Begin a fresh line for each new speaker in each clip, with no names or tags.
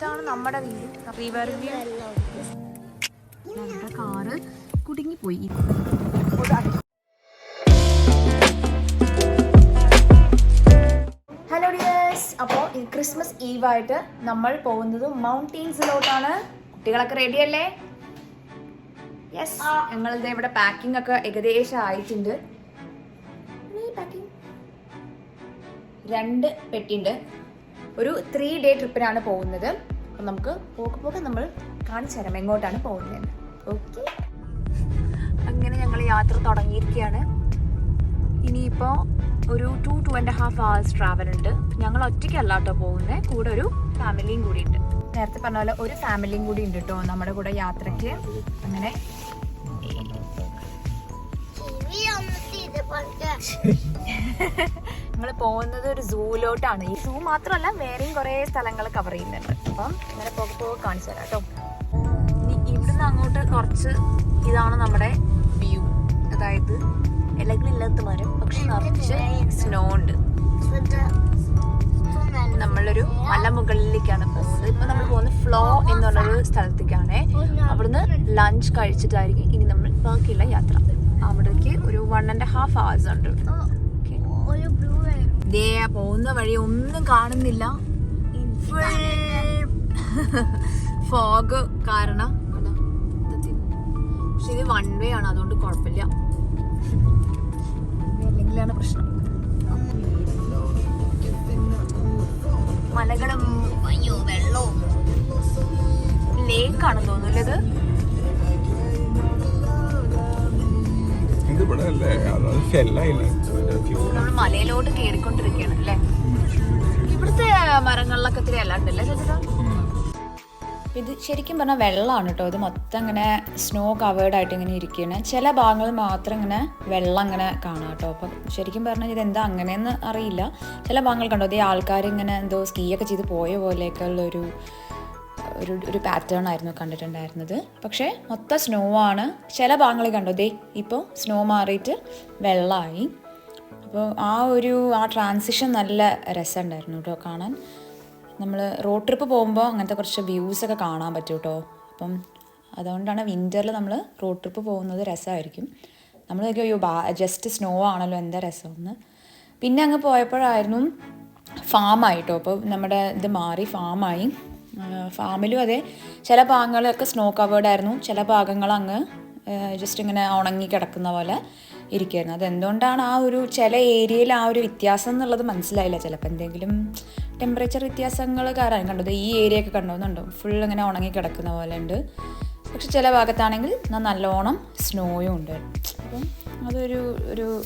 ഇതാണ് നമ്മുടെ വീട്. റിവർ വ്യൂ ഞങ്ങളുടെ കാറ് കുടുങ്ങിപ്പോയി. ഹലോ ഡിയേഴ്സ് അപ്പോൾ ഈ ക്രിസ്മസ് ഈവായിട്ട് നമ്മൾ പോകുന്നത് മൗണ്ടെയിൻസിലോട്ടാണ് കുട്ടികളൊക്കെ റെഡി അല്ലേ? യെസ് ഞങ്ങളിത് ഇവിടെ പാക്കിംഗ് ഒക്കെ ഏകദേശം ആയിട്ടുണ്ട്. രണ്ട് പെട്ടിയുണ്ട് ഒരു ത്രീ ഡേ ട്രിപ്പിനാണ് പോകുന്നത്. അപ്പം നമുക്ക് പോക്ക് പോകെ നമ്മൾ കാണിച്ചു തരാം എങ്ങോട്ടാണ് പോകുന്നത് ഓക്കെ അങ്ങനെ ഞങ്ങൾ യാത്ര തുടങ്ങിയിരിക്കുകയാണ്. ഇനിയിപ്പോൾ ഒരു two two and half hours travel ഉണ്ട്. ഞങ്ങൾ ഒറ്റയ്ക്കല്ല കേട്ടോ പോകുന്നത് കൂടെ ഒരു ഫാമിലിയും കൂടി ഉണ്ട് നേരത്തെ പറഞ്ഞ പോലെ ഒരു ഫാമിലിയും കൂടി ഉണ്ട് കേട്ടോ നമ്മുടെ കൂടെ യാത്രയ്ക്ക്. അങ്ങനെ. നമ്മൾ പോകുന്നത് ഒരു സൂലോട്ടാണ്. ഈ സൂ മാത്രമല്ല വേറെയും കുറേ സ്ഥലങ്ങൾ കവർ ചെയ്യുന്നുണ്ട്. അപ്പം ഇങ്ങനെ പോകെ പോകെ കാണിച്ചു തരാം കേട്ടോ. ഇനി ഇവിടുന്ന് അങ്ങോട്ട് കുറച്ച് ഇതാണ് നമ്മുടെ വ്യൂ അതായത് ഇലകളില്ലാത്ത മരം പക്ഷെ നിറച്ച് സ്നോ ഉണ്ട്. നമ്മളൊരു മലമുകളിലേക്കാണ് പോകുന്നത്. ഇപ്പൊ നമ്മൾ പോകുന്നത് ഫ്ലോ എന്ന് പറഞ്ഞൊരു സ്ഥലത്തേക്കാണ്. അവിടുന്ന് ലഞ്ച് കഴിച്ചിട്ടായിരിക്കും ഇനി നമ്മൾ ബാക്കിയുള്ള യാത്ര. അവിടേക്ക് ഒരു വൺ ആൻഡ് ഹാഫ് അവേഴ്സ് ഉണ്ട്. ദേ പോകുന്ന വഴി ഒന്നും കാണുന്നില്ല. ഫോഗ് കാരണം? പക്ഷെ ഇത് വൺ വേ ആണ് അതുകൊണ്ട് കുഴപ്പമില്ല. പ്രശ്നം. മലകളും അയ്യോ വെള്ളവും. ലേക്കാണ് തോന്നുന്നില്ല ഇത്
ഇവിടെ അല്ലേ അതായത്
ഫെല്ലായില്ല മലയിലോട്ട് കേറിക്കൊണ്ടിരിക്കുകയാണ് അല്ലേ? ഇവിടുത്തെ മരങ്ങളിലൊക്കെ ഇത്തിരി അല്ലാണ്ടല്ലേ ചേട്ടാ ഇത് ശരിക്കും പറഞ്ഞാൽ വെള്ളമാണ് കേട്ടോ ഇത് മൊത്തം ഇങ്ങനെ സ്നോ കവേർഡ് ആയിട്ട് ഇങ്ങനെ ഇരിക്കുകയാണ് ചില ഭാഗങ്ങളിൽ മാത്രം ഇങ്ങനെ വെള്ളം ഇങ്ങനെ കാണാം കേട്ടോ അപ്പം ശരിക്കും പറഞ്ഞാൽ ഇത് എന്താ അങ്ങനെയെന്ന് അറിയില്ല. ചില ഭാഗങ്ങൾ കണ്ടോ? ഇതേ ആൾക്കാർ ഇങ്ങനെ എന്തോ സ്കീ ഒക്കെ ചെയ്ത് പോയ പോലെയൊക്കെ ഉള്ളൊരു ഒരു ഒരു പാറ്റേൺ ആയിരുന്നു കണ്ടിട്ടുണ്ടായിരുന്നത്. പക്ഷേ മൊത്തം സ്നോ ആണ്. ചില ഭാഗങ്ങളിൽ കണ്ടോ? ദേ ഇപ്പോൾ സ്നോ മാറിയിട്ട് വെള്ളമായി അപ്പോൾ ആ ഒരു ആ ട്രാൻസിഷൻ നല്ല രസമുണ്ടായിരുന്നു കേട്ടോ കാണാൻ. നമ്മൾ റോഡ് ട്രിപ്പ് പോകുമ്പോൾ അങ്ങനത്തെ കുറച്ച് വ്യൂസ് ഒക്കെ കാണാൻ പറ്റും കേട്ടോ. അപ്പം അതുകൊണ്ടാണ് വിന്ററിൽ നമ്മൾ റോഡ് ട്രിപ്പ് പോകുന്നത് രസമായിരിക്കും. നമ്മൾ അയ്യോ ബാ ജസ്റ്റ് സ്നോ ആണല്ലോ എന്താ രസമെന്ന്. പിന്നെ അങ്ങ് പോയപ്പോഴായിരുന്നു ഫാമായിട്ടോ അപ്പോൾ നമ്മുടെ ഇത് മാറി ഫാമായി ഫാമിലും അതെ. ചില ഭാഗങ്ങളൊക്കെ സ്നോ കവേർഡ് ആയിരുന്നു. ചില ഭാഗങ്ങൾ അങ്ങ് ജസ്റ്റ് ഇങ്ങനെ ഉണങ്ങി കിടക്കുന്ന പോലെ ഇരിക്കുമായിരുന്നു അതെന്തുകൊണ്ടാണ് ആ ഒരു ചില ഏരിയയിൽ ആ ഒരു വ്യത്യാസം എന്നുള്ളത് മനസ്സിലായില്ല. ചിലപ്പോൾ എന്തെങ്കിലും ടെമ്പറേച്ചർ വ്യത്യാസങ്ങൾ കാരണം. കണ്ടത് ഈ ഏരിയ ഒക്കെ കണ്ടോന്നുണ്ടോ ഫുൾ ഇങ്ങനെ ഉണങ്ങി കിടക്കുന്ന പോലെ ഉണ്ട്. പക്ഷെ ചില ഭാഗത്താണെങ്കിൽ നല്ലോണം സ്നോയും ഉണ്ട്. അപ്പം അതൊരു ഒരു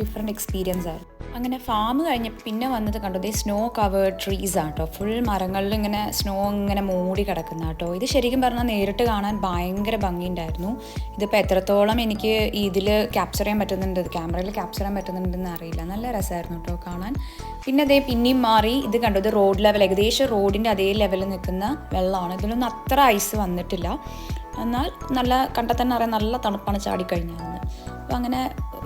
ഡിഫറെന്റ് എക്സ്പീരിയൻസ് ആയിരുന്നു. അങ്ങനെ ഫാം കഴിഞ്ഞ് പിന്നെ വന്നത് കണ്ടത് ഈ സ്നോ കവേർഡ് ട്രീസ് ആണ് കേട്ടോ ഫുൾ മരങ്ങളിൽ ഇങ്ങനെ സ്നോ ഇങ്ങനെ മൂടി കിടക്കുന്ന കേട്ടോ ഇത് ശരിക്കും പറഞ്ഞാൽ നേരിട്ട് കാണാൻ ഭയങ്കര ഭംഗിയുണ്ടായിരുന്നു. ഇതിപ്പോൾ എത്രത്തോളം എനിക്ക് ഇതിൽ ക്യാപ്ചർ ചെയ്യാൻ പറ്റുന്നുണ്ട് ക്യാമറയിൽ ക്യാപ്ചർ ചെയ്യാൻ പറ്റുന്നുണ്ടെന്ന് അറിയില്ല. നല്ല രസമായിരുന്നു കേട്ടോ കാണാൻ. പിന്നെ അതേ പിന്നെയും മാറി ഇത് കണ്ടു ഇത് റോഡ് ലെവൽ ഏകദേശം റോഡിന്റെ അതേ ലെവലിൽ നിൽക്കുന്ന വെള്ളമാണ്. ഇതിലൊന്നും അത്ര ഐസ് വന്നിട്ടില്ല. എന്നാൽ നല്ല കണ്ടാൽ തന്നെ അറിയാം നല്ല തണുപ്പാണ് ചാടിക്കഴിഞ്ഞാൽ അപ്പോൾ അങ്ങനെ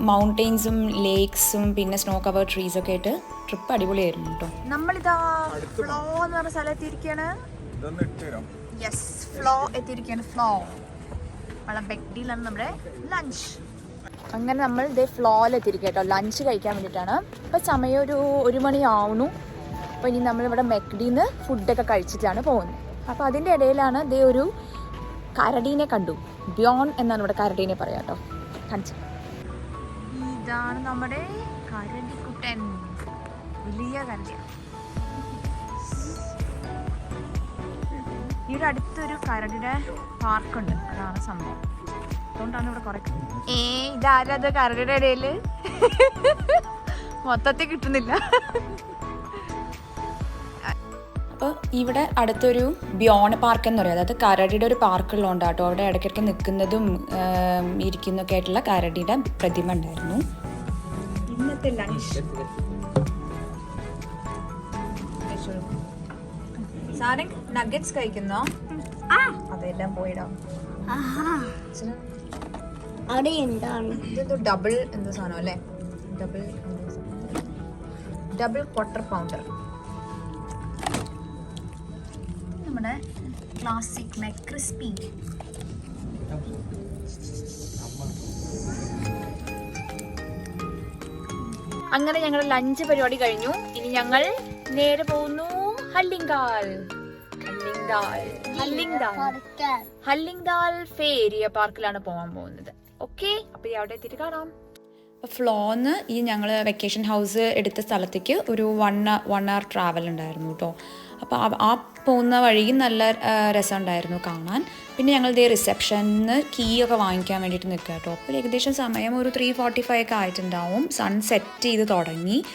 മൗണ്ടെയിൻസും ലേക്സും പിന്നെ സ്നോ കവർ ട്രീസ് ഒക്കെ ആയിട്ട് ട്രിപ്പ് അടിപൊളിയായിരുന്നു കേട്ടോ നമ്മളിതാ ഫ്ലോ എന്ന് പറഞ്ഞ
സ്ഥലത്ത്
യെസ് ഫ്ലോ എത്തിയിരിക്കുകയാണ് ഫ്ലോ നമ്മുടെ ലഞ്ച് അങ്ങനെ നമ്മൾ ഇതേ ഫ്ലോയിൽ എത്തിയിരിക്കുക കേട്ടോ ലഞ്ച് കഴിക്കാൻ വേണ്ടിയിട്ടാണ്. അപ്പോൾ സമയം ഒരു ഒരു മണി ആവുന്നു. അപ്പോൾ ഇനി നമ്മളിവിടെ മെക്ഡിന്ന് ഫുഡൊക്കെ കഴിച്ചിട്ടാണ് പോകുന്നത്. അപ്പോൾ അതിന്റെ ഇടയിലാണ് ഇതേ ഒരു കരടീനെ കണ്ടു. ബ്യോൺ എന്നാണ് ഇവിടെ കരടീനെ പറയാം കേട്ടോ. കാണിച്ചു. ഇതാണ് നമ്മുടെ കരടിക്കുട്ടൻ. വലിയ കരടിയാണ് ഇവിടെ അടുത്തൊരു കരടിയുടെ പാർക്കുണ്ട്. അതാണ് സംഭവം. അതുകൊണ്ടാണ് ഇവിടെ കുറെ ഏ ഇതാരത് കരടിയുടെ ഇടയിൽ? മൊത്തത്തിൽ കിട്ടുന്നില്ല. അപ്പോൾ ഇവിടെ അടുത്തൊരു ബിയോൺ പാർക്ക് എന്ന് പറയുന്നത് അതായത് കാരടിയുടെ ഒരു പാർക്ക് ഉള്ളതുകൊണ്ട് കേട്ടോ അവിടെ ഇടയ്ക്കിടയ്ക്ക് നിൽക്കുന്നതും ഇരിക്കുന്നൊക്കെ ഇരിക്കുന്നതൊക്കെ ആയിട്ടുള്ള കരടിയുടെ പ്രതിമ ഉണ്ടായിരുന്നു. ഇന്നത്തെ ലഞ്ച് സാധനം നഗറ്റ്സ് കഴിക്കുന്നോ? അതെല്ലാം പോയിടാം.
അവിടെ എന്താണ്?
ഇതെന്തോ ഡബിൾ എന്തോ സാധനം അല്ലേ? ഡബിൾ ഡബിൾ ക്വാർട്ടർ പൗണ്ടർ നമ്മുടെ ക്ലാസിക് ലൈക് ക്രിസ്പി അങ്ങനെ ഞങ്ങളുടെ ലഞ്ച് പരിപാടി കഴിഞ്ഞു. ഇനി ഞങ്ങൾ നേരെ പോകുന്നു ഹല്ലിങ്കാൽ. ഹല്ലിങ്കാൽ. ഏരിയ പാർക്കിലാണ് പോകാൻ പോകുന്നത്. ഓക്കെ അപ്പൊ ഈ അവിടെ എത്തിയിട്ട് കാണാം. ഫ്ലോന്ന് ഈ ഞങ്ങൾ വെക്കേഷൻ ഹൗസ് എടുത്ത സ്ഥലത്തേക്ക് ഒരു വൺ വൺ അവർ ട്രാവൽ ഉണ്ടായിരുന്നു കേട്ടോ അപ്പോൾ ആ- പോകുന്ന വഴിയും നല്ല രസമുണ്ടായിരുന്നു കാണാൻ. പിന്നെ ഞങ്ങൾ ഇതേ റിസപ്ഷനിന്ന് കീ ഒക്കെ വാങ്ങിക്കാൻ വേണ്ടിയിട്ട് നിൽക്കുക കേട്ടോ. അപ്പോൾ ഏകദേശം സമയം ഒരു ത്രീ ഫോർട്ടി ഫൈവ് ഒക്കെ ആയിട്ടുണ്ടാവും. സൺ സെറ്റ് ചെയ്ത് തുടങ്ങി.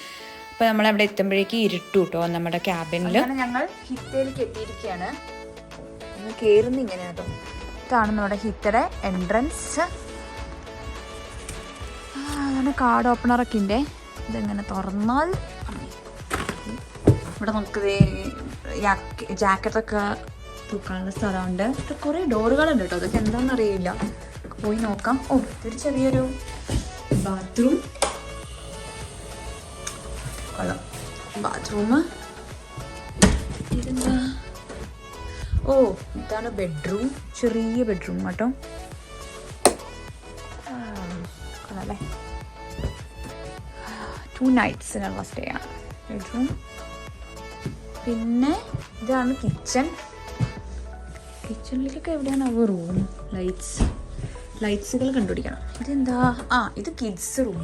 അപ്പോൾ നമ്മൾ അവിടെ എത്തുമ്പോഴേക്ക് ഇരുട്ടു കേട്ടോ നമ്മുടെ ക്യാബിനിൽ ഞങ്ങൾ ഹിത്തയിലേക്ക് എത്തിയിരിക്കുകയാണ്. കയറുന്ന ഇങ്ങനെയാണ് കേട്ടോ. ഇതാണ് നമ്മുടെ ഹിത്തയുടെ എൻട്രൻസ് അതാണ് കാർഡ് ഓപ്പണറൊക്കെ ഉണ്ട് ഇതെങ്ങനെ തുറന്നാൽ? ഇവിടെ നമുക്ക് ജാക്കറ്റൊക്കെ തൂക്കാനുള്ള സ്ഥലമുണ്ട്. കുറേ ഡോറുകളുണ്ട് കേട്ടോ. അതൊക്കെ എന്താണെന്ന് അറിയില്ല. പോയി നോക്കാം. ഓ ഇതൊരു ചെറിയൊരു ബാത്റൂം കൊള്ളാം. ബാത്റൂം ഇതെന്താ? ഓ ഇതാണ് ബെഡ്റൂം ചെറിയ ബെഡ്റൂം കേട്ടോ ആ, കൊള്ളാല്ലേ ടു നൈറ്റ്സിനുള്ള സ്റ്റേ ആണ്. ബെഡ്റൂം പിന്നെ ഇതാണ് കിച്ചൺ കിച്ചണിലേക്കൊക്കെ എവിടെയാണ് അവ റൂം ലൈറ്റ്സ് ലൈറ്റ്സുകൾ കണ്ടുപിടിക്കണം. ഇതെന്താ? ആ ഇത് കിഡ്സ് റൂം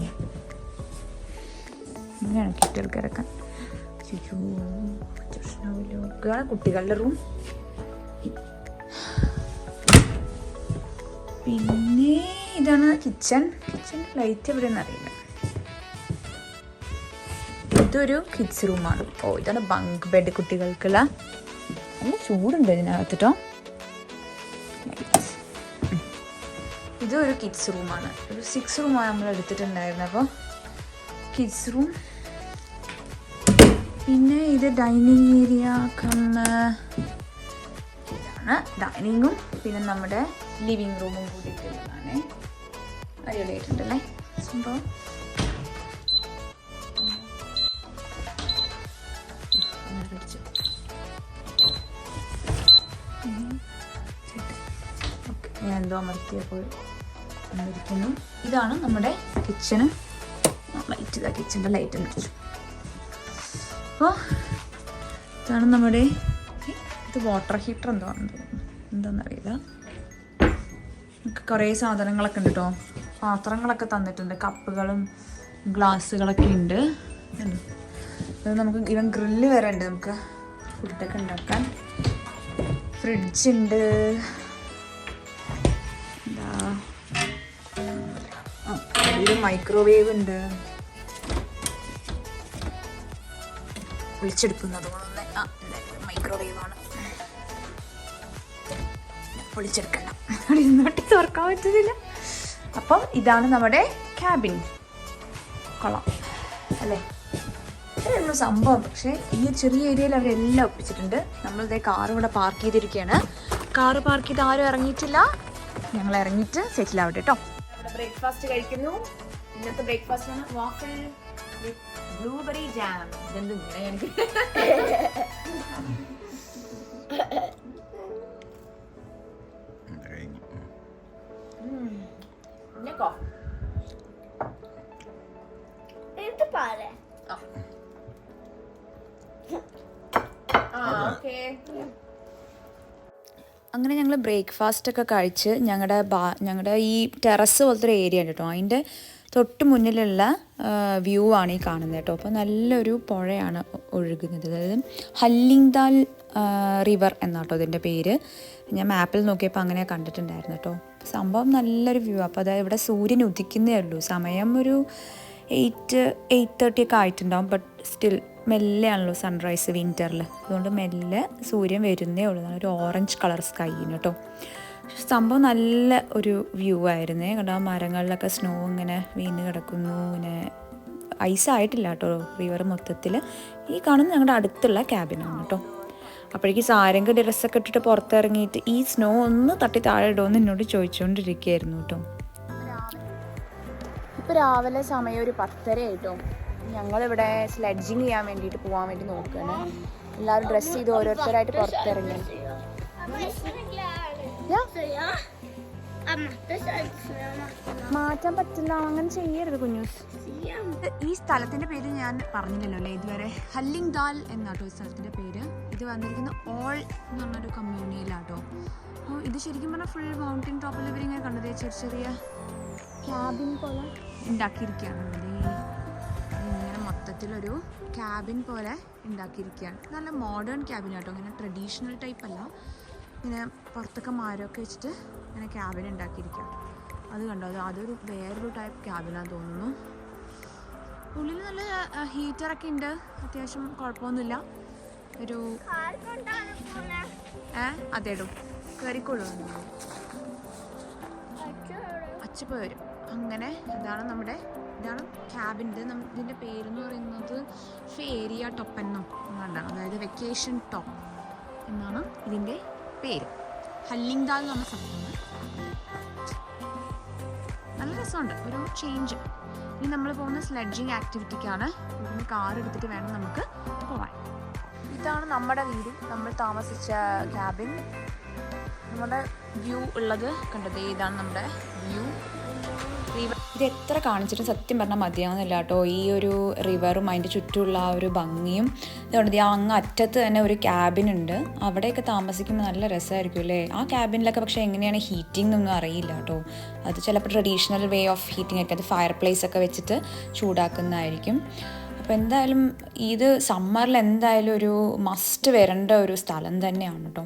ഇങ്ങനെയാണ് കുട്ടികൾക്ക് ഇറക്കാൻ കുട്ടികളുടെ റൂം പിന്നെ ഇതാണ് കിച്ചൺ കിച്ചൺ ലൈറ്റ് എവിടെയെന്ന് അറിയില്ല. ഇതൊരു കിഡ്സ് റൂമാണ് ഓ ഇതാണ് ബങ്ക് ബെഡ് കുട്ടികൾക്കുള്ള. നല്ല ചൂടുണ്ട് ഇതിനകത്ത് കേട്ടോ ഇതൊരു കിഡ്സ് റൂമാണ് ഒരു സിക്സ് റൂമാണ് നമ്മൾ എടുത്തിട്ടുണ്ടായിരുന്നത്. അപ്പോൾ കിഡ്സ് റൂം പിന്നെ ഇത് ഡൈനിങ് ഏരിയ കണ്ണ് ഇതാണ് ഡൈനിങ്ങും പിന്നെ നമ്മുടെ ലിവിങ് റൂമും കൂടിയിട്ടുള്ളതാണ്. അടിപൊളിയായിട്ടുണ്ടല്ലേ? സംഭവം. എന്തോ അമർത്തിയപ്പോൾ വന്നിരിക്കുന്നു. ഇതാണ് നമ്മുടെ കിച്ചണ് ലൈറ്റ് ഇതാ കിച്ചന്റെ ലൈറ്റ് അടിച്ചു അപ്പോൾ ഇതാണ് നമ്മുടെ ഇത് വാട്ടർ ഹീറ്റർ എന്തോ ആണെന്ന് എന്താണെന്നറിയില്ല നമുക്ക് കുറേ സാധനങ്ങളൊക്കെ ഉണ്ട് കേട്ടോ പാത്രങ്ങളൊക്കെ തന്നിട്ടുണ്ട്. കപ്പുകളും ഗ്ലാസ്സുകളൊക്കെ ഉണ്ട്. അത് നമുക്ക് ഇവൻ ഗ്രില്ല് വരെ ഉണ്ട് നമുക്ക്. ഫുഡൊക്കെ ഉണ്ടാക്കാൻ. ഫ്രിഡ്ജ് ഉണ്ട്. മൈക്രോവേവ് ഉണ്ട്. പൊളിച്ചെടുക്കുന്നത് മൈക്രോവേവ് ആണ്. പൊളിച്ചെടുക്കണ്ട അവിടെ പറ്റുന്നില്ല. അപ്പം ഇതാണ് നമ്മുടെ ക്യാബിൻ കൊള്ളാം. അല്ലേ? ഇത്രയുള്ള സംഭവം. പക്ഷേ ഈ ചെറിയ ഏരിയയിൽ അവരെല്ലാം ഒപ്പിച്ചിട്ടുണ്ട്. നമ്മളിതേ കാർ ഇവിടെ പാർക്ക് ചെയ്തിരിക്കുകയാണ്. കാറ് പാർക്ക് ചെയ്ത് ആരും ഇറങ്ങിയിട്ടില്ല. ഞങ്ങൾ ഇറങ്ങിയിട്ട് സെറ്റിൽ ആവട്ടെ കേട്ടോ ബ്രേക്ക്ഫാസ്റ്റ് കഴിക്കുന്നു. ഇന്നത്തെ ബ്രേക്ക്ഫാസ്റ്റ് ആണ് വിത്ത് ബ്ലൂബെറി ജാം ഇതെന്ത് ഇങ്ങനെ എനിക്ക്? അങ്ങനെ ഞങ്ങൾ ബ്രേക്ക്ഫാസ്റ്റ് ഒക്കെ കഴിച്ച് ഞങ്ങളുടെ ബാ ഞങ്ങളുടെ ഈ ടെറസ് പോലത്തെ ഒരു ഏരിയ ഉണ്ട് കേട്ടോ അതിന്റെ തൊട്ട് മുന്നിലുള്ള വ്യൂ ആണ് ഈ കാണുന്നത് കേട്ടോ. അപ്പോൾ നല്ലൊരു പുഴയാണ് ഒഴുകുന്നത്. അതായത് ഹല്ലിങ്ദാൽ റിവർ എന്നാട്ടോ ഇതിന്റെ പേര്. ഞാൻ മാപ്പിൽ നോക്കിയപ്പോൾ അങ്ങനെ കണ്ടിട്ടുണ്ടായിരുന്നു കേട്ടോ. സംഭവം നല്ലൊരു വ്യൂ അപ്പോൾ അതായത് ഇവിടെ സൂര്യൻ ഉദിക്കുന്നേ ഉള്ളൂ. സമയം ഒരു എയ്റ്റ് എയ്റ്റ് തേർട്ടി ഒക്കെ ആയിട്ടുണ്ടാവും. ബട്ട് സ്റ്റിൽ മെല്ലെയാണല്ലോ സൺറൈസ് വിന്ററിൽ അതുകൊണ്ട് മെല്ലെ സൂര്യൻ വരുന്നേ ഉള്ളൂ. ഒരു ഓറഞ്ച് കളർ സ്കൈ കേട്ടോ. സംഭവം നല്ല ഒരു വ്യൂ ആയിരുന്നേ. കണ്ടോ മരങ്ങളിലൊക്കെ സ്നോ ഇങ്ങനെ വീണ് കിടക്കുന്നു. ഇങ്ങനെ ഐസ് ആയിട്ടില്ല കേട്ടോ റിവർ മൊത്തത്തിൽ ഈ കാണുന്ന ഞങ്ങളുടെ അടുത്തുള്ള ക്യാബിനാണ് കേട്ടോ. അപ്പോഴേക്ക് സാരംഗ ഡ്രസ്സൊക്കെ ഇട്ടിട്ട് പുറത്തിറങ്ങിയിട്ട് ഈ സ്നോ ഒന്ന് തട്ടി താഴെ ഇടുമെന്ന് എന്നോട് ചോദിച്ചുകൊണ്ടിരിക്കുകയായിരുന്നു കേട്ടോ. ഇപ്പോൾ രാവിലെ സമയം ഒരു പത്തര ആയിട്ടോ. ഞങ്ങളിവിടെ സ്ലെഡ്ജിങ് ചെയ്യാൻ വേണ്ടിയിട്ട് പോകാൻ വേണ്ടി നോക്കുകയാണ് എല്ലാവരും ഡ്രസ്സ് ചെയ്ത് ഓരോരുത്തരായിട്ട് പുറത്തിറങ്ങി. മാറ്റാൻ പറ്റില്ല. അങ്ങനെ ചെയ്യരുത് കുഞ്ഞൂസ് ഈ സ്ഥലത്തിന്റെ പേര് ഞാൻ പറഞ്ഞില്ലല്ലോ അല്ലേ ഇതുവരെ? ഹല്ലിംഗ് ദാൽ എന്നാട്ടോ ഈ സ്ഥലത്തിന്റെ പേര്. ഇത് വന്നിരിക്കുന്ന ഓൾ എന്ന് പറഞ്ഞൊരു കമ്മ്യൂണിയിലാട്ടോ അപ്പോൾ ഇത് ശരിക്കും പറഞ്ഞാൽ ഫുൾ മൗണ്ടൻ ടോപ്പിൽ ഇവരിങ്ങനെ കണ്ടത് ചെറിയ ചെറിയ ക്യാബിൻ പോലെ. ഉണ്ടാക്കിയിരിക്കുകയാണ്. ഇങ്ങനെ മൊത്തത്തിലൊരു ക്യാബിൻ പോലെ ഉണ്ടാക്കിയിരിക്കുകയാണ്. നല്ല മോഡേൺ ക്യാബിൻ ആട്ടോ. ഇങ്ങനെ ട്രഡീഷണൽ ടൈപ്പ് അല്ല. ഇങ്ങനെ പുറത്തൊക്കെ മരമൊക്കെ വെച്ചിട്ട് ഇങ്ങനെ ക്യാബിൻ ഉണ്ടാക്കിയിരിക്കുക അത് കണ്ടോ? അത് അതൊരു വേറൊരു ടൈപ്പ് ക്യാബിനാന്ന് തോന്നുന്നു. ഉള്ളിൽ നല്ല ഹീറ്ററൊക്കെ ഉണ്ട് അത്യാവശ്യം കുഴപ്പമൊന്നുമില്ല. ഒരു ഏ? അതേടും കയറിക്കൊള്ളു അച്ഛപ്പോ വരും. അങ്ങനെ ഇതാണ് നമ്മുടെ ഇതാണ് ക്യാബിന്റെ ഇതിന്റെ പേരെന്ന് പറയുന്നത് ഫേരിയ ടോപ്പ് എന്നോ എന്നാണ് അതായത് വെക്കേഷൻ ടോപ്പ് എന്നാണ് ഇതിന്റെ പേര്. ഹല്ലിങ്ദാൽ എന്ന് പറഞ്ഞ സ്ഥലത്താണ് നല്ല രസമുണ്ട്. ഒരു ചേഞ്ച് ഇനി നമ്മൾ പോകുന്ന സ്ലഡ്ജിങ് ആക്ടിവിറ്റിക്കാണ് ഇവിടുന്ന് കാർ എടുത്തിട്ട് വേണം നമുക്ക് പോവാൻ. ഇതാണ് നമ്മുടെ വീട്. നമ്മൾ താമസിച്ച ക്യാബിൻ നമ്മുടെ വ്യൂ ഉള്ളത് കണ്ടത് ഇതാണ് നമ്മുടെ വ്യൂ ഇത് എത്ര കാണിച്ചിട്ടും സത്യം പറഞ്ഞാൽ മതിയാവുന്നില്ല കേട്ടോ. ഈ ഒരു റിവറും അതിന്റെ ചുറ്റുമുള്ള ആ ഒരു ഭംഗിയും. ഇതുകൊണ്ട് അങ്ങ് അറ്റത്ത് തന്നെ ഒരു ക്യാബിൻ ഉണ്ട്. അവിടെയൊക്കെ താമസിക്കുമ്പോൾ നല്ല രസമായിരിക്കും അല്ലേ? ആ ക്യാബിനിലൊക്കെ പക്ഷേ എങ്ങനെയാണ് ഹീറ്റിംഗ് എന്നൊന്നും അറിയില്ല കേട്ടോ. അത് ചിലപ്പോൾ ട്രഡീഷണൽ വേ ഓഫ് ഹീറ്റിംഗ് ഒക്കെ അത് ഫയർ പ്ലേസ് ഒക്കെ വെച്ചിട്ട് ചൂടാക്കുന്നതായിരിക്കും. അപ്പോൾ എന്തായാലും ഇത് സമ്മറിൽ എന്തായാലും ഒരു മസ്റ്റ് വരേണ്ട ഒരു സ്ഥലം തന്നെയാണ് കേട്ടോ.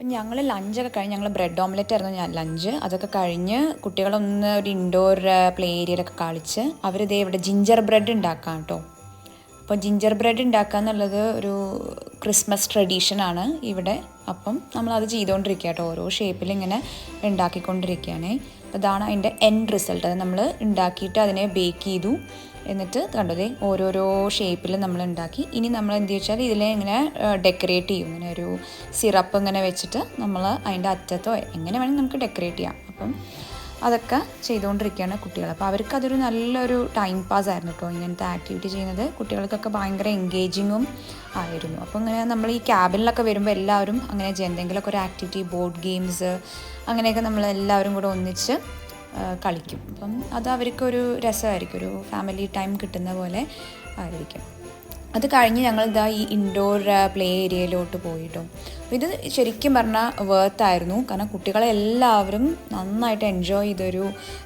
അപ്പം ഞങ്ങൾ ലഞ്ചൊക്കെ കഴിഞ്ഞ് ഞങ്ങൾ ബ്രെഡ് ഓംലെറ്റ് ആയിരുന്നു ഞാൻ ലഞ്ച് അതൊക്കെ കഴിഞ്ഞ് കുട്ടികളൊന്ന് ഒരു ഇൻഡോർ പ്ലേ ഏരിയയിലൊക്കെ കളിച്ച് അവരിതേ ഇവിടെ ജിഞ്ചർ ബ്രെഡ് ഉണ്ടാക്കാം കേട്ടോ അപ്പോൾ ജിഞ്ചർ ബ്രെഡ് ഉണ്ടാക്കുക എന്നുള്ളത് ഒരു ക്രിസ്മസ് ട്രഡീഷനാണ് ഇവിടെ. അപ്പം നമ്മളത് ചെയ്തുകൊണ്ടിരിക്കുക കേട്ടോ ഓരോ ഷേപ്പിൽ ഇങ്ങനെ ഉണ്ടാക്കിക്കൊണ്ടിരിക്കുകയാണ്. ഇതാണ് അതിന്റെ എൻഡ് റിസൾട്ട് അത് നമ്മൾ ഉണ്ടാക്കിയിട്ട് അതിനെ ബേക്ക് ചെയ്തു. എന്നിട്ട് കണ്ടതേ ഓരോരോ ഷേപ്പിൽ നമ്മൾ ഉണ്ടാക്കി. ഇനി നമ്മൾ എന്ത് വെച്ചാൽ ഇതിലെ ഇങ്ങനെ ഡെക്കറേറ്റ് ചെയ്യും. ഇങ്ങനെ ഒരു സിറപ്പ് ഇങ്ങനെ വെച്ചിട്ട് നമ്മൾ അതിന്റെ അറ്റത്തോ എങ്ങനെ വേണമെങ്കിൽ നമുക്ക് ഡെക്കറേറ്റ് ചെയ്യാം. അപ്പം അതൊക്കെ ചെയ്തുകൊണ്ടിരിക്കുകയാണ് കുട്ടികൾ അപ്പോൾ അവർക്ക് അതൊരു നല്ലൊരു ടൈം പാസ് ആയിരുന്നു കേട്ടോ ഇങ്ങനത്തെ ആക്ടിവിറ്റി ചെയ്യുന്നത്. കുട്ടികൾക്കൊക്കെ ഭയങ്കര എൻഗേജിങ്ങും ആയിരുന്നു. അപ്പോൾ ഇങ്ങനെ നമ്മൾ ഈ ക്യാബിനിലൊക്കെ വരുമ്പോൾ എല്ലാവരും അങ്ങനെ. എന്തെങ്കിലുമൊക്കെ ഒരു ആക്ടിവിറ്റി ബോർഡ് ഗെയിംസ് അങ്ങനെയൊക്കെ നമ്മൾ എല്ലാവരും കൂടെ ഒന്നിച്ച് കളിക്കും. അപ്പം അത് അവർക്കൊരു രസമായിരിക്കും. ഒരു ഫാമിലി ടൈം കിട്ടുന്ന പോലെ ആയിരിക്കും. അത് കഴിഞ്ഞ് ഞങ്ങൾ ഇതാ ഈ ഇൻഡോർ പ്ലേ ഏരിയയിലോട്ട് പോയിട്ടോ. ഇത് ശരിക്കും പറഞ്ഞാൽ വേർത്തായിരുന്നു കാരണം കുട്ടികളെ എല്ലാവരും നന്നായിട്ട് എൻജോയ് ചെയ്തൊരു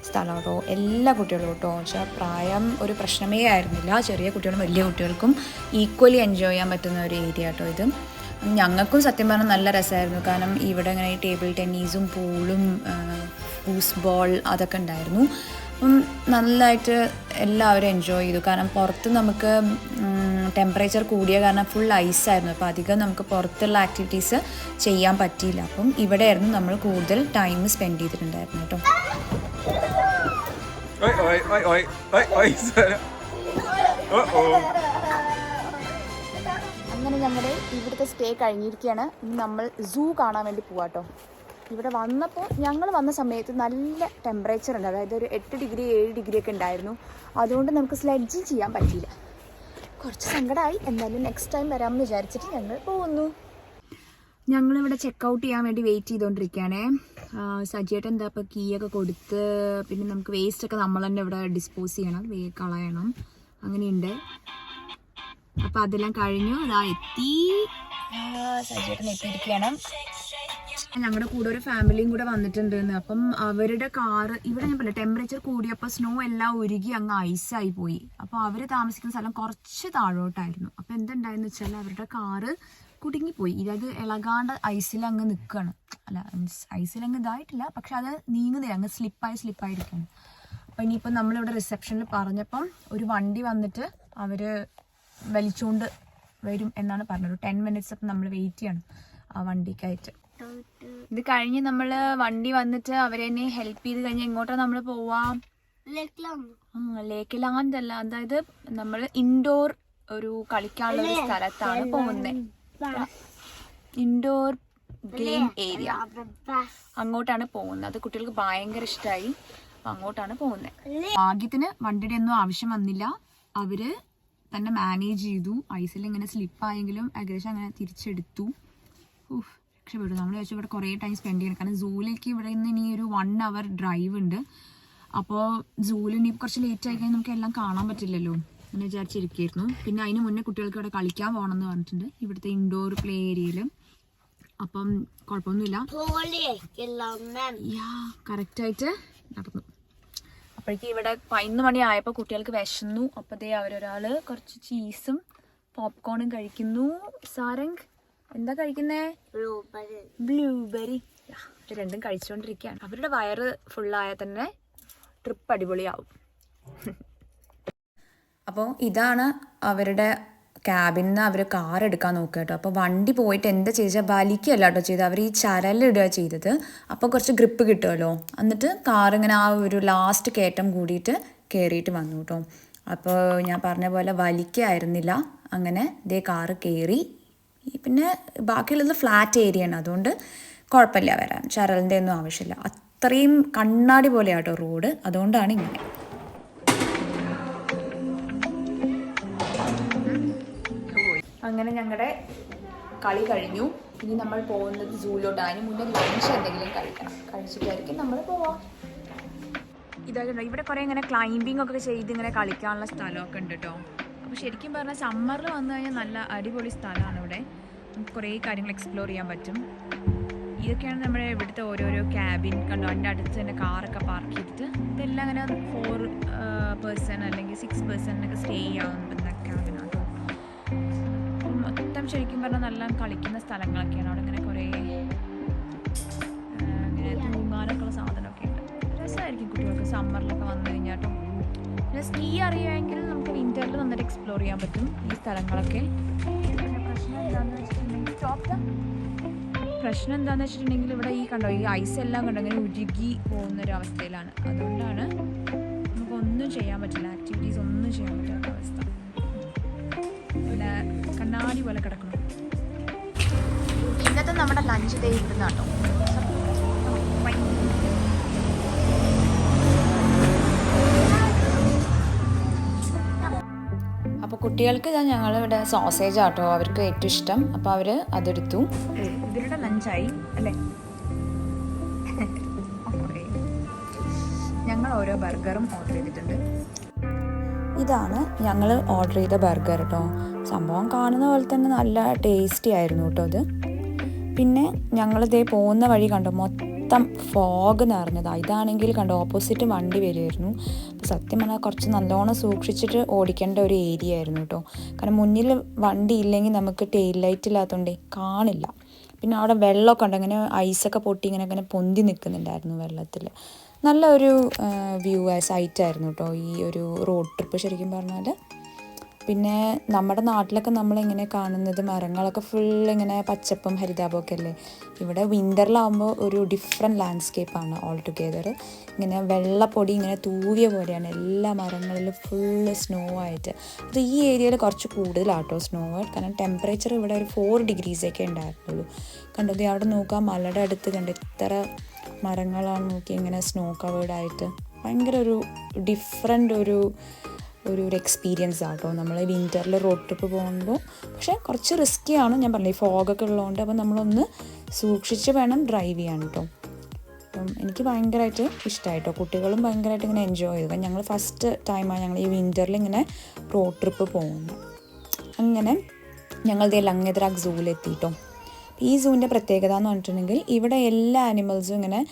സ്ഥലം കേട്ടോ എല്ലാ കുട്ടികളോട്ടോ കേട്ടോ വെച്ചാൽ പ്രായം ഒരു പ്രശ്നമേ ആയിരുന്നില്ല. ചെറിയ കുട്ടികളും വലിയ കുട്ടികൾക്കും ഈക്വലി എൻജോയ് ചെയ്യാൻ പറ്റുന്ന ഒരു ഏരിയ കേട്ടോ ഇത്. ഞങ്ങൾക്കും സത്യം പറഞ്ഞാൽ നല്ല രസമായിരുന്നു. കാരണം ഇവിടെ ഇങ്ങനെ ടേബിൾ ടെന്നീസും പൂളും ഫൂസ് ബോൾ അതൊക്കെ ഉണ്ടായിരുന്നു. അപ്പം നല്ലതായിട്ട് എല്ലാവരും എൻജോയ് ചെയ്തു. കാരണം പുറത്ത് നമുക്ക് ടെമ്പറേച്ചർ കൂടിയ കാരണം ഫുൾ ഐസായിരുന്നു അപ്പോൾ അധികം നമുക്ക് പുറത്തുള്ള ആക്ടിവിറ്റീസ് ചെയ്യാൻ പറ്റിയില്ല. അപ്പം ഇവിടെയായിരുന്നു നമ്മൾ കൂടുതൽ ടൈം സ്പെൻഡ് ചെയ്തിട്ടുണ്ടായിരുന്നു കേട്ടോ.
Oi, oi, oi, oi, oi, oi, Sarah.
അങ്ങനെ ഞങ്ങളുടെ ഇവിടുത്തെ സ്റ്റേ കഴിഞ്ഞിരിക്കുകയാണ്. ഇനി നമ്മൾ സൂ കാണാൻ വേണ്ടി പോവാട്ടോ. ഇവിടെ വന്നപ്പോൾ ഞങ്ങൾ വന്ന സമയത്ത് നല്ല ടെമ്പറേച്ചർ ഉണ്ട്. അതായത് ഒരു എട്ട് ഡിഗ്രി ഏഴ് ഡിഗ്രി ഒക്കെ ഉണ്ടായിരുന്നു. അതുകൊണ്ട് നമുക്ക് സ്ലെഡ്ജിങ് ചെയ്യാൻ പറ്റിയില്ല. കുറച്ച് സങ്കടമായി എന്നാലും നെക്സ്റ്റ് ടൈം വരാമെന്ന് വിചാരിച്ചിട്ട് ഞങ്ങൾ പോകുന്നു. ഞങ്ങളിവിടെ ചെക്ക് ഔട്ട് ചെയ്യാൻ വേണ്ടി വെയിറ്റ് ചെയ്തുകൊണ്ടിരിക്കുകയാണേ സജിയേട്ടൻ എന്താ ഇപ്പോൾ കീ ഒക്കെ കൊടുത്ത് പിന്നെ നമുക്ക് വേസ്റ്റ് ഒക്കെ നമ്മൾ തന്നെ ഇവിടെ ഡിസ്പോസ് ചെയ്യണം. വേ കളയണം. അങ്ങനെയുണ്ട്. അപ്പോൾ അതെല്ലാം കഴിഞ്ഞു. അതാ എത്തി. സജിയേട്ടൻ എത്തിയിരിക്കുകയാണ്. ഞങ്ങളുടെ കൂടെ ഒരു ഫാമിലിയും കൂടെ വന്നിട്ടുണ്ട് അപ്പം അവരുടെ കാറ് ഇവിടെ ഞാൻ പറയാം ടെമ്പറേച്ചർ കൂടിയപ്പോൾ സ്നോ എല്ലാം ഉരുകി അങ്ങ് ഐസായി പോയി. അപ്പോൾ അവർ താമസിക്കുന്ന സ്ഥലം കുറച്ച് താഴോട്ടായിരുന്നു. അപ്പോൾ എന്തുണ്ടായെന്ന് വെച്ചാൽ അവരുടെ കാറ് കുടുങ്ങിപ്പോയി. ഇതായത് ഇളകാണ്ട് ഐസിൽ അങ്ങ് നിൽക്കുകയാണ് അല്ല ഐസിൽ അങ്ങ് ഇതായിട്ടില്ല പക്ഷെ അത് നീങ്ങുന്നില്ല. അങ്ങ് സ്ലിപ്പായി സ്ലിപ്പായിരിക്കുകയാണ് അപ്പോൾ ഇനിയിപ്പോൾ നമ്മളിവിടെ റിസപ്ഷനിൽ പറഞ്ഞപ്പം ഒരു വണ്ടി വന്നിട്ട് അവർ വലിച്ചുകൊണ്ട് വരും എന്നാണ് പറഞ്ഞത്. ടെൻ മിനിറ്റ്സ് അപ്പം നമ്മൾ വെയിറ്റ് ചെയ്യണം ആ വണ്ടിക്കായിട്ട്. ഇത് കഴിഞ്ഞ് നമ്മൾ വണ്ടി വന്നിട്ട് അവരെ ഹെൽപ്പ് ചെയ്ത് കഴിഞ്ഞ് എങ്ങോട്ടാ നമ്മൾ പോവാം? ലേക്കിലാന്ത് അല്ല അതായത് നമ്മൾ ഇൻഡോർ ഒരു കളിക്കാനുള്ള ഒരു സ്ഥലത്താണ് പോകുന്നത് ഇൻഡോർ ഗെയിം ഏരിയ അങ്ങോട്ടാണ് പോകുന്നത്. അത് കുട്ടികൾക്ക് ഭയങ്കര ഇഷ്ടമായി അങ്ങോട്ടാണ് പോകുന്നത് ഭാഗ്യത്തിന് വണ്ടിയുടെ ഒന്നും ആവശ്യം വന്നില്ല. അവർ തന്നെ മാനേജ് ചെയ്തു. ഐസിൽ ഇങ്ങനെ സ്ലിപ്പായെങ്കിലും ഏകദേശം അങ്ങനെ തിരിച്ചെടുത്തു. രക്ഷപ്പെട്ടു നമ്മൾ വെച്ചാൽ ഇവിടെ കുറേ ടൈം സ്പെൻഡ് ചെയ്യണം. കാരണം സൂവിലേക്ക് ഇവിടെ നിന്ന് ഇനി ഒരു വൺ അവർ ഡ്രൈവ് ഉണ്ട്. അപ്പോൾ സൂവിൽ ഇനി കുറച്ച് ലേറ്റ് ആയി കഴിഞ്ഞാൽ നമുക്ക് എല്ലാം കാണാൻ പറ്റില്ലല്ലോ എന്ന് വിചാരിച്ചിരിക്കുന്നു പിന്നെ അതിന് മുന്നേ കുട്ടികൾക്ക് ഇവിടെ കളിക്കാൻ പോകണം എന്ന് പറഞ്ഞിട്ടുണ്ട്. ഇവിടുത്തെ ഇൻഡോർ പ്ലേ ഏരിയയിൽ അപ്പം കുഴപ്പമൊന്നുമില്ല. യാ കറക്റ്റായിട്ട് നടന്നു. അപ്പോഴേക്കും ഇവിടെ പതിനൊന്ന് മണിയായപ്പോൾ കുട്ടികൾക്ക് വിശന്നു. അപ്പോഴത്തേ അവരൊരാൾ കുറച്ച് ചീസും പോപ്കോണും കഴിക്കുന്നു. സാരംഗ്. എന്താ കഴിക്കുന്നേ?
ബ്ലൂബെറി.
ബ്ലൂബെറി. രണ്ടും കഴിച്ചുകൊണ്ടിരിക്കുകയാണ് അവരുടെ വയറ് ഫുള്ളായാൽ തന്നെ ട്രിപ്പ് അടിപൊളിയാവും. അപ്പോൾ ഇതാണ് അവരുടെ ക്യാബിൽ നിന്ന് അവർ കാർ എടുക്കാൻ നോക്കുക കേട്ടോ. അപ്പോൾ വണ്ടി പോയിട്ട് എന്താ ചെയ്താൽ വലിക്കുകയല്ല കേട്ടോ ചെയ്തത് അവർ ഈ ചരലിടുക ചെയ്തത്. അപ്പോൾ കുറച്ച് ഗ്രിപ്പ് കിട്ടുമല്ലോ. എന്നിട്ട് കാർ ഇങ്ങനെ ആ ഒരു ലാസ്റ്റ് കയറ്റം കൂടിയിട്ട് കയറിയിട്ട് വന്നു കേട്ടോ. അപ്പോൾ ഞാൻ പറഞ്ഞ പോലെ വലിക്കായിരുന്നില്ല അങ്ങനെ ഇതേ കാറ് കയറി പിന്നെ ബാക്കിയുള്ളത് ഫ്ലാറ്റ് ഏരിയ ആണ്. അതുകൊണ്ട് കുഴപ്പമില്ല വരാൻ. ചരലിന്റെ ഒന്നും ആവശ്യമില്ല. അത്രയും കണ്ണാടി പോലെയാട്ടോ റോഡ് അതുകൊണ്ടാണ് ഇങ്ങനെ. അങ്ങനെ ഞങ്ങളുടെ കളി കഴിഞ്ഞു. ഇനി നമ്മൾ പോകുന്നത് ജൂലോട്ട് അതിന് മുന്നേ ലഞ്ച് എന്തെങ്കിലും കഴിക്കണം. കഴിച്ചിട്ടായിരിക്കും നമ്മൾ പോവാം. ഇതായിട്ടുണ്ടോ ഇവിടെ കുറേ ഇങ്ങനെ ക്ലൈംബിംഗ് ഒക്കെ ചെയ്ത് ഇങ്ങനെ കളിക്കാനുള്ള സ്ഥലമൊക്കെ ഉണ്ട് കേട്ടോ അപ്പോൾ ശരിക്കും പറഞ്ഞാൽ സമ്മറിൽ വന്നു കഴിഞ്ഞാൽ നല്ല അടിപൊളി സ്ഥലമാണ് ഇവിടെ നമുക്ക് കുറേ കാര്യങ്ങൾ എക്സ്പ്ലോർ ചെയ്യാൻ പറ്റും. ഇതൊക്കെയാണ് നമ്മുടെ ഇവിടുത്തെ ഓരോരോ ക്യാബിൻ കണ്ടോ? അതിന്റെ അടുത്ത് തന്നെ കാറൊക്കെ പാർക്ക് ചെയ്തിട്ട് ഇതെല്ലാം അങ്ങനെ ഫോർ പേഴ്സൺ അല്ലെങ്കിൽ സിക്സ് പേഴ്സണിനൊക്കെ സ്റ്റേ ചെയ്യാവുന്ന ക്യാബിനാണ് മൊത്തം ശരിക്കും പറഞ്ഞാൽ നല്ല കളിക്കുന്ന സ്ഥലങ്ങളൊക്കെയാണ്. അവിടെ ഇങ്ങനെ കുറേ ഇങ്ങനെ തൂങ്ങാനൊക്കെയുള്ള സാധനമൊക്കെ ഉണ്ട്. രസമായിരിക്കും കുട്ടികൾക്ക് സമ്മറിലൊക്കെ വന്നു കഴിഞ്ഞാട്ടോ. പിന്നെ സ്കീ അറിയുമെങ്കിൽ നമുക്ക് വിന്ററിൽ നന്നായിട്ട് എക്സ്പ്ലോർ ചെയ്യാൻ പറ്റും ഈ സ്ഥലങ്ങളൊക്കെ. പ്രശ്നം എന്താണെന്ന് വെച്ചിട്ടുണ്ടെങ്കിൽ സ്റ്റോപ്പ് പ്രശ്നം ഇവിടെ ഈ കണ്ടോ ഈ ഐസ് എല്ലാം കണ്ടോ ഇങ്ങനെ ഉരുകി പോകുന്നൊരു അവസ്ഥയിലാണ് അതുകൊണ്ടാണ് നമുക്കൊന്നും ചെയ്യാൻ പറ്റില്ല ആക്ടിവിറ്റീസ് ഒന്നും ചെയ്യാൻ പറ്റാത്ത അവസ്ഥ. പിന്നെ കണ്ണാടി പോലെ കിടക്കണം ഇന്നത്തെ നമ്മുടെ ലഞ്ച് ഡേ ഇവിടുന്നാട്ടോ. കുട്ടികൾക്ക് ഇതാ ഞങ്ങളിവിടെ സോസേജ് ആട്ടോ അവർക്ക് ഏറ്റവും ഇഷ്ടം. അപ്പോൾ അവർ അതെടുത്തു. ഇതിലൂടെ ലഞ്ചായി അല്ലേ? ഞങ്ങൾ ഓരോ ബർഗറും ഓർഡർ ചെയ്തിട്ടുണ്ട്. ഇതാണ് ഞങ്ങൾ ഓർഡർ ചെയ്ത ബർഗർ കേട്ടോ സംഭവം കാണുന്ന പോലെ തന്നെ നല്ല ടേസ്റ്റി ആയിരുന്നു കേട്ടോ അത്. പിന്നെ ഞങ്ങളിതേ പോകുന്ന വഴി കണ്ടു മൊത്തം ഫോഗ് നിറഞ്ഞതാ. ഇതാണെങ്കിൽ കണ്ട ഓപ്പോസിറ്റ് വണ്ടി വരുമായിരുന്നു അപ്പോൾ സത്യം പറഞ്ഞാൽ കുറച്ച് നല്ലോണം സൂക്ഷിച്ചിട്ട് ഓടിക്കേണ്ട ഒരു ഏരിയ ആയിരുന്നു കേട്ടോ കാരണം മുന്നിൽ വണ്ടി ഇല്ലെങ്കിൽ നമുക്ക് ടെയിൽ ലൈറ്റ് ഇല്ലാത്തതുകൊണ്ട് കാണില്ല. പിന്നെ അവിടെ വെള്ളമൊക്കെ ഉണ്ട്. അങ്ങനെ ഐസൊക്കെ പൊട്ടി ഇങ്ങനെ അങ്ങനെ പൊന്തി നിൽക്കുന്നുണ്ടായിരുന്നു വെള്ളത്തിൽ. നല്ലൊരു വ്യൂ വ്യൂ സൈറ്റ് ആയിരുന്നു കേട്ടോ ഈ ഒരു റോഡ് ട്രിപ്പ് ശരിക്കും പറഞ്ഞാൽ പിന്നെ നമ്മുടെ നാട്ടിലൊക്കെ നമ്മൾ നമ്മളിങ്ങനെ കാണുന്നത്? മരങ്ങളൊക്കെ ഫുൾ ഇങ്ങനെ പച്ചപ്പും ഹരിതാപമൊക്കെ അല്ലേ? ഇവിടെ വിന്ററിലാകുമ്പോൾ ഒരു ഡിഫറെന്റ് ലാൻഡ്സ്കേപ്പാണ് ഓൾ ടുഗെദർ ഇങ്ങനെ വെള്ളപ്പൊടി ഇങ്ങനെ തൂവിയ പോലെയാണ് എല്ലാ മരങ്ങളിലും ഫുള്ള് സ്നോ ആയിട്ട്. അത് ഈ ഏരിയയിൽ കുറച്ച് കൂടുതലാട്ടോ സ്നോ കാരണം ടെമ്പറേച്ചർ ഇവിടെ ഒരു ഫോർ ഡിഗ്രീസൊക്കെ ഉണ്ടായിരുന്നുള്ളൂ കണ്ടത് അവിടെ നോക്കാം മലയുടെ അടുത്ത് കണ്ട് ഇത്ര മരങ്ങളാണ് നോക്കി ഇങ്ങനെ സ്നോ കവേഡായിട്ട് ഭയങ്കര ഒരു ഡിഫറെന്റ് ഒരു ഒരു ഒരു എക്സ്പീരിയൻസ് ആട്ടോ നമ്മൾ വിന്ററിൽ റോഡ് ട്രിപ്പ് പോകുമ്പോൾ പക്ഷേ കുറച്ച് റിസ്ക്കിയാണ് ഞാൻ പറഞ്ഞത് ഫോഗൊക്കെ ഉള്ളതുകൊണ്ട് അപ്പോൾ നമ്മളൊന്ന് സൂക്ഷിച്ച് വേണം ഡ്രൈവ് ചെയ്യാൻ കേട്ടോ. അപ്പം എനിക്ക് ഭയങ്കരമായിട്ട് ഇഷ്ടമായിട്ടോ കുട്ടികളും ഭയങ്കരമായിട്ട് ഇങ്ങനെ എൻജോയ് ചെയ്തു. കാരണം ഞങ്ങൾ ഫസ്റ്റ് ടൈമാണ് ഞങ്ങൾ ഈ വിന്ററിൽ ഇങ്ങനെ റോഡ് ട്രിപ്പ് പോകുന്നത്. അങ്ങനെ ഞങ്ങൾ ദേ ലങ്ങദ്രാഗ് സൂവിലെത്തിയിട്ടോ ഈ സൂവിന്റെ പ്രത്യേകത എന്ന് പറഞ്ഞിട്ടുണ്ടെങ്കിൽ ഇവിടെ എല്ലാ ആനിമൽസും ഇങ്ങനെ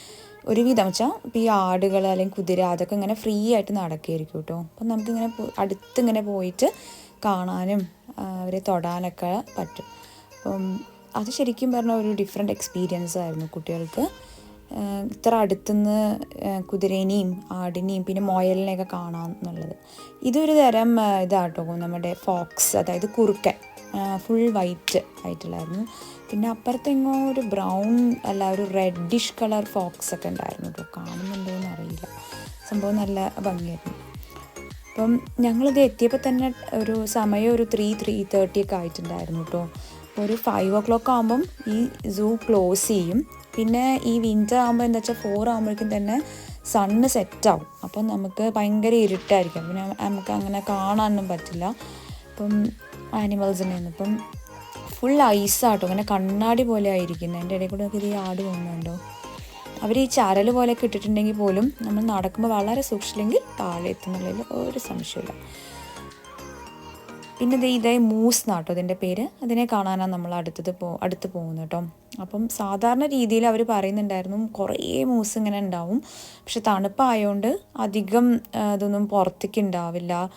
ഒരുവിധം വെച്ചാൽ ഇപ്പോൾ ഈ ആടുകൾ അല്ലെങ്കിൽ കുതിര അതൊക്കെ ഇങ്ങനെ ഫ്രീ ആയിട്ട് നടക്കുകയായിരിക്കും കേട്ടോ അപ്പം നമുക്കിങ്ങനെ അടുത്തിങ്ങനെ പോയിട്ട് കാണാനും അവരെ തൊടാനൊക്കെ പറ്റും. അപ്പം അത് ശരിക്കും പറഞ്ഞ ഒരു ഡിഫറെന്റ് എക്സ്പീരിയൻസ് ആയിരുന്നു കുട്ടികൾക്ക്. ഇത്ര അടുത്തുനിന്ന് കുതിരേനെയും ആടിനെയും പിന്നെ മുയലിനെയൊക്കെ കാണാം എന്നുള്ളത്. ഇതൊരു തരം ഇതാട്ടോ നമ്മുടെ ഫോക്സ് അതായത് കുറുക്കൻ ഫുൾ വൈറ്റ് ആയിട്ടുള്ളായിരുന്നു പിന്നെ അപ്പുറത്തെങ്ങോ ഒരു ബ്രൗൺ അല്ല ഒരു റെഡിഷ് കളർ ഫോക്സ് ഒക്കെ ഉണ്ടായിരുന്നു കേട്ടോ കാണുന്നുണ്ടോ എന്ന് അറിയില്ല. സംഭവം നല്ല ഭംഗിയായിരുന്നു. അപ്പം ഞങ്ങളിത് എത്തിയപ്പോൾ തന്നെ ഒരു സമയം ഒരു ത്രീ ത്രീ തേർട്ടി ഒക്കെ ആയിട്ടുണ്ടായിരുന്നു കേട്ടോ ഒരു ഫൈവ് ഓ ക്ലോക്ക് ആകുമ്പം ഈ സൂ ക്ലോസ് ചെയ്യും. പിന്നെ ഈ വിന്റർ ആകുമ്പോൾ എന്താ വെച്ചാൽ ഫോർ ആകുമ്പോഴേക്കും തന്നെ സണ്ണ് സെറ്റാവും അപ്പം നമുക്ക് ഭയങ്കര ഇരുട്ടായിരിക്കും. പിന്നെ നമുക്ക് അങ്ങനെ കാണാനൊന്നും പറ്റില്ല. അപ്പം ആനിമൽസിനെ ഇപ്പം ഫുൾ ഐസാട്ടോ അങ്ങനെ കണ്ണാടി പോലെ ആയിരിക്കുന്നത് എന്റെ ഇടയിൽ കൂടെ നമുക്ക് ഇത് ഈ ആട് പോകുന്നുണ്ടോ അവർ ഈ ചരൽ പോലെയൊക്കെ ഇട്ടിട്ടുണ്ടെങ്കിൽ പോലും നമ്മൾ നടക്കുമ്പോൾ വളരെ സൂക്ഷിച്ചില്ലെങ്കിൽ താഴെ എത്തുന്നുള്ളതിൽ ഒരു സംശയമില്ല പിന്നെ ദേ ഇതേ മൂസ് നാട്ടോ ഇതിന്റെ പേര്. അതിനെ കാണാനാണ് നമ്മൾ അടുത്തത് പോ അടുത്ത് പോകുന്നത് കേട്ടോ. അപ്പം സാധാരണ രീതിയിൽ അവർ പറയുന്നുണ്ടായിരുന്നു കുറേ മൂസ് ഇങ്ങനെ ഉണ്ടാവും. പക്ഷെ തണുപ്പായതുകൊണ്ട് അധികം ഇതൊന്നും പുറത്തേക്ക് ഉണ്ടാവില്ല.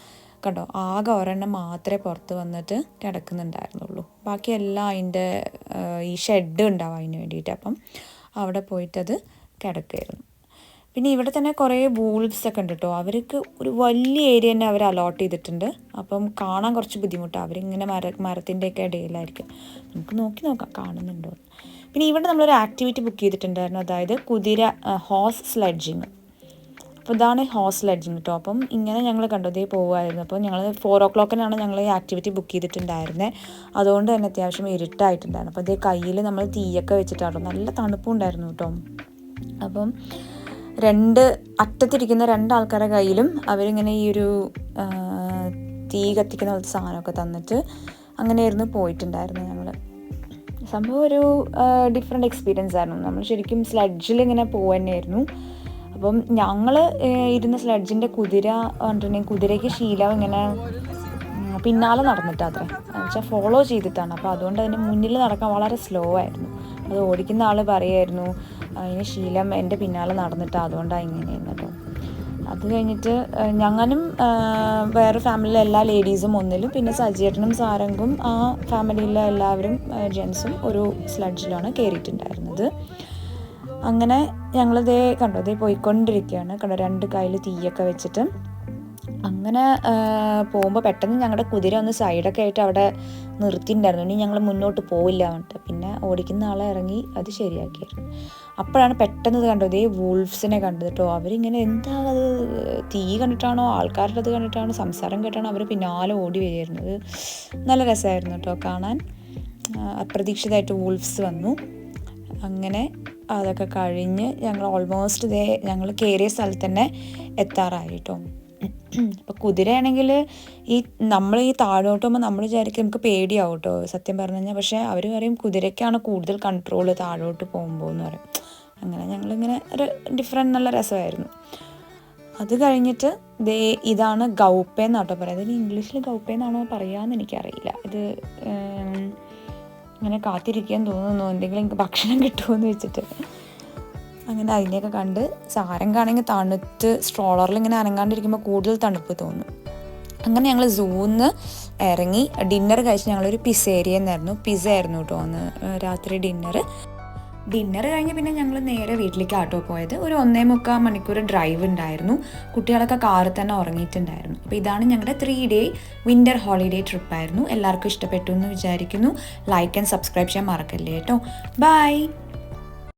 കണ്ടോ? ആകെ ഒരെണ്ണം മാത്രമേ പുറത്ത് വന്നിട്ട് കിടക്കുന്നുണ്ടായിരുന്നുള്ളൂ. ബാക്കിയെല്ലാം അതിന്റെ ഈ ഷെഡ് ഉണ്ടാവും അതിന് വേണ്ടിയിട്ട്. അപ്പം അവിടെ പോയിട്ടത് കിടക്കുമായിരുന്നു പിന്നെ ഇവിടെ തന്നെ കുറേ ബൂൾസ് ഒക്കെ ഉണ്ട് കേട്ടോ അവർക്ക് ഒരു വലിയ ഏരിയ തന്നെ അവർ അലോട്ട് ചെയ്തിട്ടുണ്ട്. അപ്പം കാണാൻ കുറച്ച് ബുദ്ധിമുട്ടാണ് അവരിങ്ങനെ മര മരത്തിന്റെയൊക്കെ ഇടയിലായിരിക്കും. നമുക്ക് നോക്കി നോക്കാം കാണുന്നുണ്ടോ പിന്നെ ഇവിടെ നമ്മളൊരു ആക്ടിവിറ്റി ബുക്ക് ചെയ്തിട്ടുണ്ടായിരുന്നു. അതായത് കുതിര ഹോസ് സ്ലെഡ്ജിങ് അപ്പോൾ ഇതാണ് ഹോസ് സ്ലെഡ്ജിങ് കേട്ടോ അപ്പം ഇങ്ങനെ ഞങ്ങൾ കണ്ടു ഇതേ പോകുമായിരുന്നു അപ്പോൾ ഞങ്ങൾ ഫോർ ഓ ക്ലോക്കിനാണ് ഞങ്ങൾ ഈ ആക്ടിവിറ്റി ബുക്ക് ചെയ്തിട്ടുണ്ടായിരുന്നത് അതുകൊണ്ട് തന്നെ അത്യാവശ്യം ഇരുട്ടായിട്ടുണ്ടായിരുന്നു. അപ്പോൾ അതേ കയ്യിൽ നമ്മൾ തീയൊക്കെ വെച്ചിട്ടാണ് നല്ല തണുപ്പുണ്ടായിരുന്നു കേട്ടോ അപ്പം രണ്ട് അറ്റത്തിരിക്കുന്ന രണ്ട് ആൾക്കാരുടെ കയ്യിലും അവരിങ്ങനെ ഈ ഒരു തീ കത്തിക്കുന്ന പോലത്തെ സാധനമൊക്കെ തന്നിട്ട് അങ്ങനെയായിരുന്നു പോയിട്ടുണ്ടായിരുന്നു ഞങ്ങൾ സംഭവം ഒരു ഡിഫറെന്റ് എക്സ്പീരിയൻസ് ആയിരുന്നു. നമ്മൾ ശരിക്കും സ്ലഡ്ജിൽ ഇങ്ങനെ പോവുകയായിരുന്നു അപ്പം ഞങ്ങൾ ഇരുന്ന സ്ലഡ്ജിന്റെ കുതിര കണ്ടിട്ടുണ്ടെങ്കിൽ കുതിരയ്ക്ക് ശീലം ഇങ്ങനെ പിന്നാലെ പിന്നാലെ നടന്നിട്ടാത്രേ എന്നുവെച്ചാൽ ഫോളോ ചെയ്തിട്ടാണ്. അപ്പോൾ അതുകൊണ്ട് അതിന് മുന്നിൽ നടക്കാൻ വളരെ സ്ലോ ആയിരുന്നു. അത് ഓടിക്കുന്ന ആൾ പറയായിരുന്നു അതിന് ശീലം എന്റെ പിന്നാലെ നടന്നിട്ട് അതുകൊണ്ടാണ് ഇങ്ങനെയെന്ന് കേട്ടോ അത് കഴിഞ്ഞിട്ട് ഞങ്ങനും വേറെ ഫാമിലിയിലെ എല്ലാ ലേഡീസും ഒന്നിലും പിന്നെ സജിയേട്ടനും സാരംഗും ആ ഫാമിലിയിലെ എല്ലാവരും ജെൻസും ഒരു സ്ലഡ്ജിലാണ് കയറിയിട്ടുണ്ടായിരുന്നത് അങ്ങനെ ഞങ്ങളിതേ കണ്ടോ. ഇതേ പോയിക്കൊണ്ടിരിക്കുകയാണ്. കണ്ടോ രണ്ട് കയ്യിൽ തീയൊക്കെ വെച്ചിട്ട്. അങ്ങനെ പോകുമ്പോൾ പെട്ടെന്ന് ഞങ്ങളുടെ കുതിര ഒന്ന് സൈഡൊക്കെ ആയിട്ട് അവിടെ നിർത്തിയിട്ടുണ്ടായിരുന്നു ഇനി ഞങ്ങൾ മുന്നോട്ട് പോവില്ല എന്നിട്ട് പിന്നെ ഓടിക്കുന്ന ആളെ ഇറങ്ങി അത് ശരിയാക്കിയായിരുന്നു അപ്പോഴാണ് പെട്ടെന്ന് ഇത് കണ്ടത്. ഈ വൂൾഫ്സിനെ കണ്ടത് കേട്ടോ. അവരിങ്ങനെ എന്താ അത് തീ കണ്ടിട്ടാണോ? ആൾക്കാരുടെ അത് കണ്ടിട്ടാണോ? സംസാരം കേട്ടാണോ? അവർ പിന്നാലെ ഓടി വരികയായിരുന്നത് നല്ല രസമായിരുന്നു കേട്ടോ കാണാൻ. അപ്രതീക്ഷിതമായിട്ട് വൂൾഫ്സ് വന്നു. അങ്ങനെ അതൊക്കെ കഴിഞ്ഞ് ഞങ്ങൾ ഓൾമോസ്റ്റ് ഇതേ ഞങ്ങൾ കയറിയ സ്ഥലത്ത് തന്നെ എത്താറായി അപ്പോൾ കുതിരയാണെങ്കിൽ ഈ നമ്മൾ ഈ താഴോട്ട് പോകുമ്പോൾ നമ്മൾ വിചാരിക്കും നമുക്ക് പേടിയാവും കേട്ടോ സത്യം പറഞ്ഞു കഴിഞ്ഞാൽ പക്ഷേ അവർ പറയും കുതിരയ്ക്കാണ് കൂടുതൽ കൺട്രോൾ താഴോട്ട് പോകുമ്പോൾ എന്ന് പറയും. അങ്ങനെ ഞങ്ങളിങ്ങനെ ഒരു ഡിഫറെന്റ് നല്ല രസമായിരുന്നു. അത് കഴിഞ്ഞിട്ട് ദേ ഇതാണ് ഗൗപ്പേന്നാട്ടോ പറയുന്നത്. ഇത് ഇംഗ്ലീഷിൽ ഗൗപ്പേന്നാണോ പറയാമെന്ന് എനിക്കറിയില്ല. ഇത് ഇങ്ങനെ കാത്തിരിക്കാൻ തോന്നുന്നു. എന്തെങ്കിലും എനിക്ക് ഭക്ഷണം കിട്ടുമെന്ന് വെച്ചിട്ട്. അങ്ങനെ അതിനെയൊക്കെ കണ്ട് സാരംഗാണെങ്കിൽ തണുത്ത് സ്ട്രോളറിൽ ഇങ്ങനെ അനങ്ങാണ്ടിരിക്കുമ്പോൾ കൂടുതൽ തണുപ്പ് തോന്നും. അങ്ങനെ ഞങ്ങൾ സൂന്ന് ഇറങ്ങി ഡിന്നർ കഴിച്ച് ഞങ്ങളൊരു പിസേരിയെന്നായിരുന്നു പിസ ആയിരുന്നു കേട്ടോ അന്ന് രാത്രി ഡിന്നർ ഡിന്നർ കഴിഞ്ഞ് പിന്നെ ഞങ്ങൾ നേരെ വീട്ടിലേക്ക് ആട്ടോ പോയത്. ഒരു ഒന്നേ മുക്കാൽ മണിക്കൂർ ഡ്രൈവ് ഉണ്ടായിരുന്നു. കുട്ടികളൊക്കെ കാറിൽ തന്നെ ഉറങ്ങിയിട്ടുണ്ടായിരുന്നു. അപ്പോൾ ഇതാണ് ഞങ്ങളുടെ three day winter holiday trip ആയിരുന്നു. എല്ലാവർക്കും ഇഷ്ടപ്പെട്ടു എന്ന് വിചാരിക്കുന്നു. ലൈക്ക് ആൻഡ് സബ്സ്ക്രൈബ് ചെയ്യാൻ മറക്കല്ലേ കേട്ടോ ബൈ